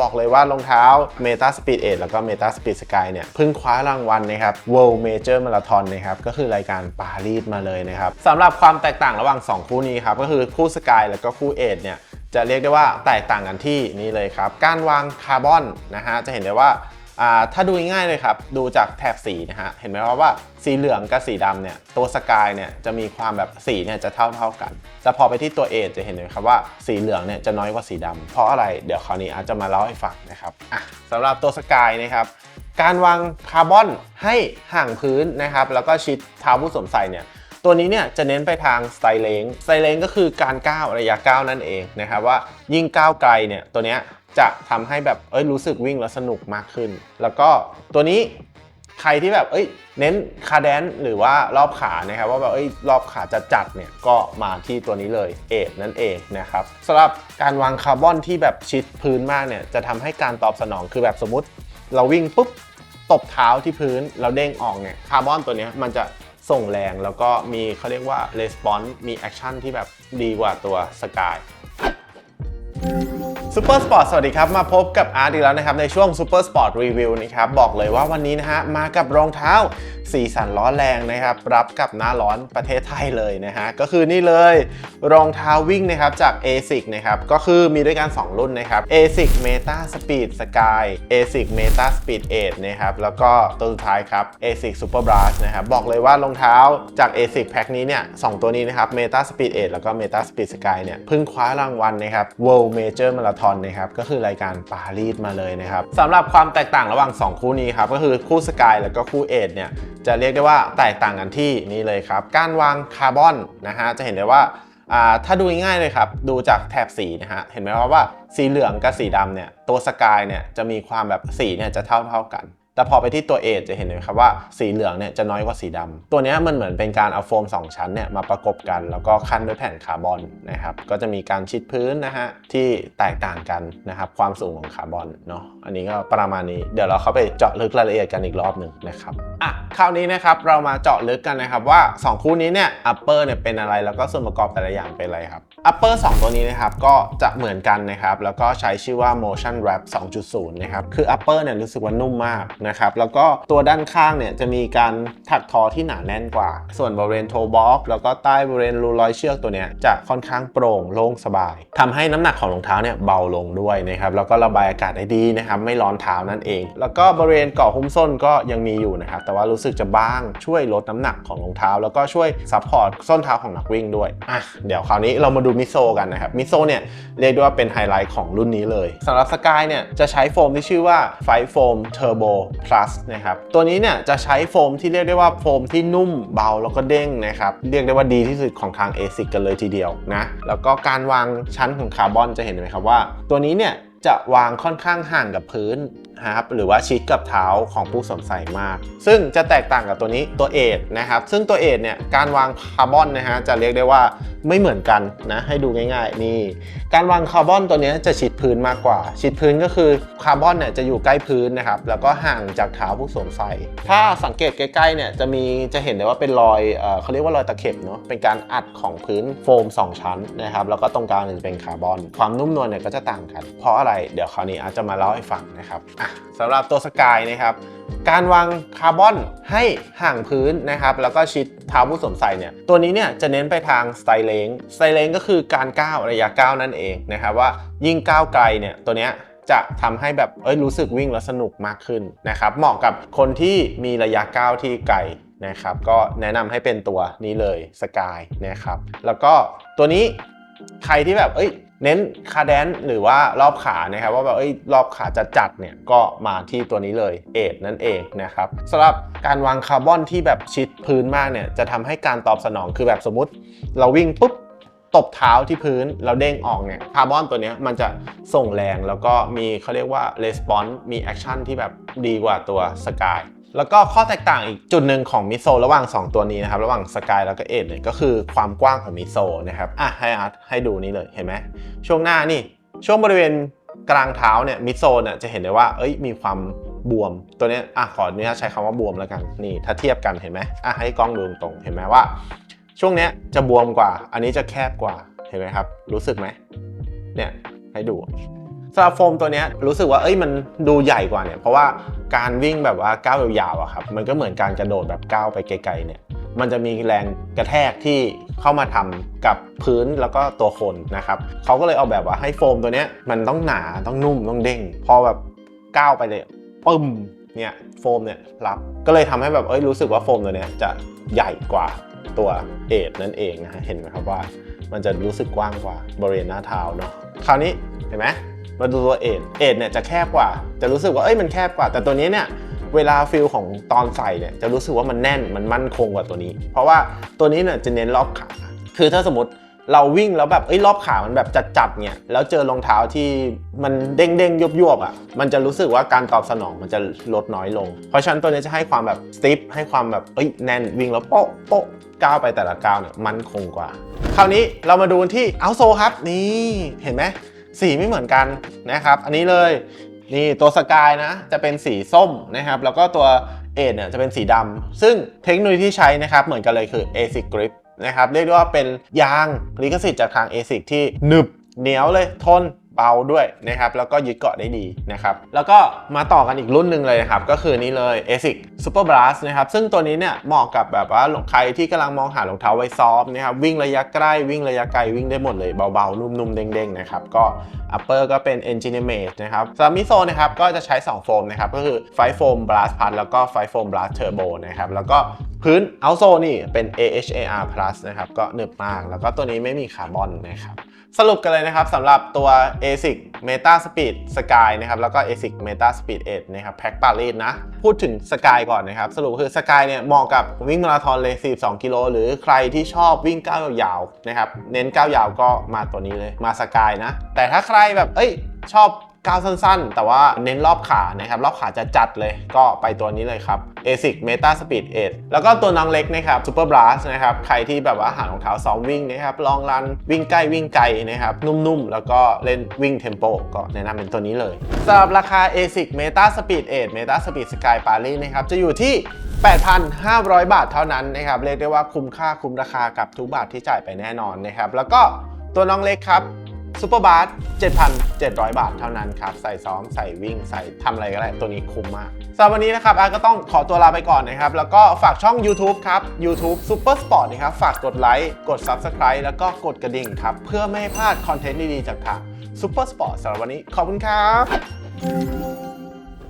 บอกเลยว่ารองเท้า Meta Speed 8 แล้วก็ Meta Speed Sky เนี่ยเพิ่งคว้ารางวัลนะครับ World Major Marathon นะครับก็คือรายการปารีสมาเลยนะครับสำหรับความแตกต่างระหว่าง 2 คู่นี้ครับก็คือคู่ Sky แล้วก็คู่ 8 เนี่ยจะเรียกได้ว่าแตกต่างกันที่นี่เลยครับ การวางคาร์บอนนะฮะจะเห็นได้ว่าอ่า ถ้าดูง่ายๆเลยครับ ดูจากแถบสีนะฮะ เห็นไหมครับว่าสีเหลืองกับสีดำเนี่ย ตัวสกายเนี่ยจะมีความแบบสีเนี่ยจะเท่าเท่ากัน แต่พอไปที่ตัวเอจะเห็นเลยครับว่าสีเหลืองเนี่ยจะน้อยกว่าสีดำเพราะอะไรเดี๋ยวคราวนี้อาจจะมาเล่าให้ฟังนะครับอะสำหรับตัวสกายนะครับการวางคาร์บอนให้ห่างพื้นนะครับ แล้วก็ชิดเท้าผู้สวมใส่เนี่ย ตัวนี้เนี่ยจะเน้นไปทางสไตล์เลงสไตล์เลงก็คือการก้าวระยะก้าวนั่นเองนะครับว่ายิ่งก้าวไกลเนี่ยตัวเนี้ยจะทำให้แบบเอ้ยรู้สึกวิ่งแล้วสนุกมากขึ้น แล้วก็ตัวนี้ใครที่แบบเอ้ยเน้นคาแดนหรือว่ารอบขานะครับว่าแบบเอ้ยรอบขาจะจัดเนี่ยก็มาที่ตัวนี้เลยเอทนั่นเองนะครับสำหรับการวางคาร์บอนที่แบบชิดพื้นมากเนี่ยจะทำให้การตอบสนองคือแบบสมมติ เราวิ่งปุ๊บตบเท้าที่พื้นเราเด้งออกเนี่ยคาร์บอนตัวนี้มันจะ ส่งแรงแล้วก็มีเขาเรียกว่า response มีแอคชั่นที่แบบดีกว่าตัวสกาย ซูเปอร์สปอร์ตสวัสดีครับ มาพบกับอาร์ตอีกแล้วนะครับ ในช่วงซูเปอร์สปอร์ตรีวิวนะครับ บอกเลยว่าวันนี้นะฮะ มากับรองเท้าสีสันร้อนแรงนะครับ รับกับหน้าร้อนประเทศไทยเลยนะฮะ ก็คือนี่เลยรองเท้าวิ่งนะครับ จาก ASIC นะครับ ก็คือมีด้วยกัน 2 รุ่นนะครับ ASIC Meta Speed Sky ASIC Meta Speed 8นะครับ แล้วก็ตัวสุดท้ายครับ ASIC Super Blast นะครับบอกเลยว่ารองเท้าจาก ASIC แพ็คนี้เนี่ยสองตัวนี้นะครับ Meta Speed 8 แล้วก็ Meta Speed Sky เนี่ยเพิ่งคว้ารางวัลนะครับ World Major Marathon นะครับก็คือรายการปารีสมาเลยนะครับสำหรับความแตกต่างระหว่าง 2 คู่นี้ครับก็คือคู่สกายแล้วก็คู่เอทเนี่ยจะเรียกได้ว่าแตกต่างกันที่นี่เลยครับ การวางคาร์บอนนะฮะจะเห็นได้ว่าถ้าดูง่ายเลยครับ ดูจากแถบสีนะฮะ เห็นไหมครับว่าสีเหลืองกับสีดำเนี่ย ตัวสกายเนี่ยจะมีความแบบสีเนี่ยจะเท่าเท่ากัน แต่พอไปที่ตัวเอจะเห็นเลยครับว่าสีเหลืองเนี่ยจะน้อยกว่าสีดำตัวนี้มันเหมือนเป็นการเอาโฟม 2 ชั้นเนี่ยมาประกบกัน แล้วก็ขั้นด้วยแผ่นคาร์บอนนะครับก็จะมีการชิดพื้นนะฮะที่แตกต่างกันนะครับความสูงของคาร์บอนเนาะอันนี้ก็ประมาณนี้เดี๋ยวเราเข้าไปเจาะลึกรายละเอียดกันอีกรอบหนึ่งนะครับอะคราวนี้นะครับเรามาเจาะลึกกันนะครับว่า 2 คู่นี้เนี่ย upper เนี่ยเป็นอะไรแล้วก็ส่วนประกอบแต่ละอย่างเป็นอะไรครับ upper 2ตัวนี้นะครับก็จะเหมือนกันนะครับแล้วก็ใช้ชื่อว่า motion wrap 2.0นะครับคือ upper เนี่ยรู้สึกว่านุ่มมากนะครับ แล้วก็ตัวด้านข้างเนี่ยจะมีการถักทอที่หนาแน่นกว่า ส่วนบริเวณโทบ็อกแล้วก็ใต้บริเวณรูรอยเชือกตัวเนี้ยจะค่อนข้างโปร่งโล่งสบายทำให้น้ำหนักของรองเท้าเนี่ยเบาลงด้วยนะครับ แล้วก็ระบายอากาศได้ดีนะครับ ไม่ร้อนเท้านั่นเอง แล้วก็บริเวณเกาะหุ้มส้นก็ยังมีอยู่นะครับ แต่ว่ารู้สึกจะบ้างช่วยลดน้ำหนักของรองเท้า แล้วก็ช่วยซัพพอร์ตส้นเท้าของนักวิ่งด้วย อะ เดี๋ยวคราวนี้เรามาดูมิโซกันนะครับ มิโซเนี่ยเรียกได้ว่าเป็นไฮไลท์ของรุ่นนี้เลยสำหรับสกายเนี่ยจะใช้โฟมที่ชื่อว่าไฟโฟมเทอร์โบพลัสนะครับตัวนี้เนี่ยจะใช้โฟมที่เรียกได้ว่าโฟมที่นุ่มเบาแล้วก็เด้งนะครับเรียกได้ว่าดีที่สุดของทาง ASIC กันเลยทีเดียวนะแล้วก็การวางชั้นของคาร์บอนจะเห็นไหมครับว่า ตัวนี้เนี่ยจะวางค่อนข้างห่างกับพื้นนะครับหรือว่าชิดกับเท้าของผู้สวมใส่มาก ซึ่งจะแตกต่างกับตัวนี้ตัวเอทนะครับซึ่งตัวเอทเนี่ยการวางคาร์บอนนะฮะจะเรียกได้ว่า ไม่เหมือนกันนะให้ดูง่าย ๆ นี่ การวางคาร์บอนตัวนี้จะชิดพื้นมากกว่า ชิดพื้นก็คือคาร์บอนเนี่ยจะอยู่ใกล้พื้นนะครับแล้วก็ห่างจากเท้าผู้สวมใส่ถ้าสังเกตใกล้ๆเนี่ยจะมีจะเห็นได้ว่าเป็นรอยเอเขาเรียกว่ารอยตะเข็บเนาะเป็นการอัดของพื้นโฟม 2 ชั้นนะครับแล้วก็ตรงกลางจะเป็นคาร์บอน ความนุ่มนวลเนี่ยก็จะต่างกัน เพราะอะไรเดี๋ยวคราวนี้อาจจะมาเล่าให้ฟังนะครับอะสำหรับตัวสกายนะครับการวางคาร์บอนให้ห่างพื้นนะครับแล้วก็ชิดเท้าผู้สวมใส่เนี่ยตัวนี้เนี่ยจะเน้นไปทางสไตล์เลงสไตล์เลงก็คือการก้าวระยะก้าวนั่นเองนะครับว่ายิ่งก้าวไกลเนี่ยตัวเนี้ยจะทำให้แบบเอ้ยรู้สึกวิ่งแล้วสนุกมากขึ้นนะครับเหมาะกับคนที่มีระยะก้าวที่ไกลนะครับก็แนะนำให้เป็นตัวนี้เลยสกายนะครับแล้วก็ตัวนี้ใครที่แบบเอ้ย เน้นคาแดนหรือว่ารอบขานะครับว่าแบบเอ้ยรอบขาจะจัดเนี่ยก็มาที่ตัวนี้เลยเอทนั่นเองนะครับสำหรับการวางคาร์บอนที่แบบชิดพื้นมากเนี่ยจะทำให้การตอบสนองคือแบบสมมติ เราวิ่งปุ๊บตบเท้าที่พื้นเราเด้งออกเนี่ยคาร์บอนตัวนี้มันจะส่งแรงแล้วก็มีเขาเรียกว่า response มีแอคชั่นที่แบบดีกว่าตัวสกาย แล้วก็ข้อแตกต่างอีกจุดหนึ่งของมิโซระหว่าง 2 ตัวนี้นะครับ ระหว่างสกายแล้วก็เอทเนี่ยก็คือความกว้างของมิโซนะครับอะให้อาร์ตให้ดูนี่เลยเห็นไหมช่วงหน้านี่ ช่วงบริเวณกลางเท้าเนี่ยมิโซเนี่ยจะเห็นได้ว่าเอ้ยมีความบวม ตัวนี้อะขออนุญาตใช้คำว่าบวมแล้วกันนี่ถ้าเทียบกันเห็นไหมอะให้กล้องดูตรงเห็นไหมว่า ช่วงเนี้ยจะบวมกว่า อันนี้จะแคบกว่าเห็นไหมครับ รู้สึกไหมเนี่ยให้ดู สำหรับโฟมตัวนี้รู้สึกว่าเอ้ยมันดูใหญ่กว่าเนี่ย เพราะว่าการวิ่งแบบว่าก้าวยาวๆอะครับมันก็เหมือนการกระโดดแบบก้าวไปไกลๆเนี่ยมันจะมีแรงกระแทกที่เข้ามาทำกับพื้นแล้วก็ตัวคนนะครับเขาก็เลยเอาแบบว่าให้โฟมตัวนี้มันต้องหนาต้องนุ่มต้องเด้ง พอแบบก้าวไปเลยปึ้มเนี่ยโฟมเนี่ยรับก็เลยทำให้แบบเอ้ยรู้สึกว่าโฟมตัวเนี้ยจะใหญ่กว่าตัวเอทนั่นเองนะฮะเห็นไหมครับว่า มันจะรู้สึกกว้างกว่าบริเวณหน้าเท้าเนาะคราวนี้เห็นไหม มาดูตัวเอทเอทเนี่ยจะแคบกว่า จะรู้สึกว่าเอ้ยมันแคบกว่า แต่ตัวนี้เนี่ยเวลาฟิลของตอนใส่เนี่ยจะรู้สึกว่ามันแน่นมันมั่นคงกว่าตัวนี้ เพราะว่าตัวนี้เนี่ยจะเน้นรอบขา คือถ้าสมมติเราวิ่งแล้วแบบเอ้ยรอบขามันแบบจัดๆเนี่ยแล้วเจอรองเท้าที่มันเด้งเด้งๆยวบอะมันจะรู้สึกว่าการตอบสนองมันจะลดน้อยลง เพราะฉะนั้นตัวนี้จะให้ความแบบสติฟให้ความแบบเอ้ยแน่นวิ่งแล้วโป๊ะโป๊ะก้าวไปแต่ละก้าวเนี่ยมั่นคงกว่า คราวนี้เรามาดูที่เอาโซครับนี่เห็นไหม สีไม่เหมือนกันนะครับ อันนี้เลยนี่ตัวสกายนะจะเป็นสีส้มนะครับ แล้วก็ตัวเอทเนี่ยจะเป็นสีดำซึ่งเทคโนโลยีที่ใช้นะครับเหมือนกันเลยคือ ASIC Grip นะครับเรียกได้ว่าเป็นยางลิขสิทธิ์จากทาง ASIC ที่หนึบเหนียวเลยทน เบาด้วยนะครับแล้วก็ยึดเกาะได้ดีนะครับแล้วก็มาต่อกันอีกรุ่นหนึ่งเลยนะครับก็คือนี่เลย ASIC Super Blast นะครับซึ่งตัวนี้เนี่ยเหมาะกับแบบว่าใครที่กำลังมองหารองเท้าไว้ซ้อมนะครับวิ่งระยะใกล้วิ่งระยะไกลวิ่งได้หมดเลยเบาๆ นุ่มๆ เด้งๆนะครับก็ upper ก็เป็น Engineer Made นะครับสำหรับมิโซนะครับก็จะใช้ 2 โฟมนะครับก็คือ f i Foam Blast Plus แล้วก็ f i Foam Blast Turbo นะครับแล้วก็พื้น outsole นี่เป็น AHAR Plus นะครับก็หนึบมาก แล้วก็ตัวนี้ไม่มีคาร์บอนนะครับ สรุปกันเลยนะครับสำหรับตัว ASIC Meta Speed Sky นะครับแล้วก็ ASIC Meta Speed 8นะครับแพ็คปารีสนะ พูดถึง Sky ก่อนนะครับ สรุปคือ Sky เนี่ยเหมาะกับวิ่งมาราธอนเลย 42 กิโล หรือใครที่ชอบวิ่งก้าวยาวๆนะครับ เน้นก้าวยาวก็มาตัวนี้เลยมา Sky นะ แต่ถ้าใครแบบเอ้ย ชอบก้าวสั้นๆ แต่ว่าเน้นรอบขานะครับ รอบขาจะจัดเลยก็ไปตัวนี้เลยครับ ASIC Meta Speed 8 แล้วก็ตัวน้องเล็กนะครับ Super Blast นะครับ ใครที่แบบว่าหารองเท้าซ้อมวิ่งนะครับลองรันวิ่งใกล้วิ่งไกลนะครับ นุ่มๆ แล้วก็เล่นวิ่งเทมโปก็แนะนำเป็นตัวนี้เลยสำหรับราคา ASIC Meta Speed 8 Meta Speed Sky Paris นะครับจะอยู่ที่ 8,500 บาทเท่านั้นนะครับเรียกได้ว่าคุ้มค่าคุ้มราคากับทุกบาทที่จ่ายไปแน่นอนนะครับแล้วก็ตัวน้องเล็กครับ ซูเปอร์บาร์7,700 บาทเท่านั้นครับ ใส่ซ้อม ใส่วิ่ง ใส่ทำอะไรก็ได้ ตัวนี้คุ้มมากสำหรับวันนี้นะครับอาร์ก็ต้องขอตัวลาไปก่อนนะครับ แล้วก็ฝากช่อง YouTube ครับ YouTube Super Sport นะครับ ฝากกดไลค์ กด Subscribe แล้วก็กดกระดิ่งครับ เพื่อไม่ให้พลาดคอนเทนต์ดีๆจากทาง Super Sport สำหรับวันนี้ขอบคุณครับ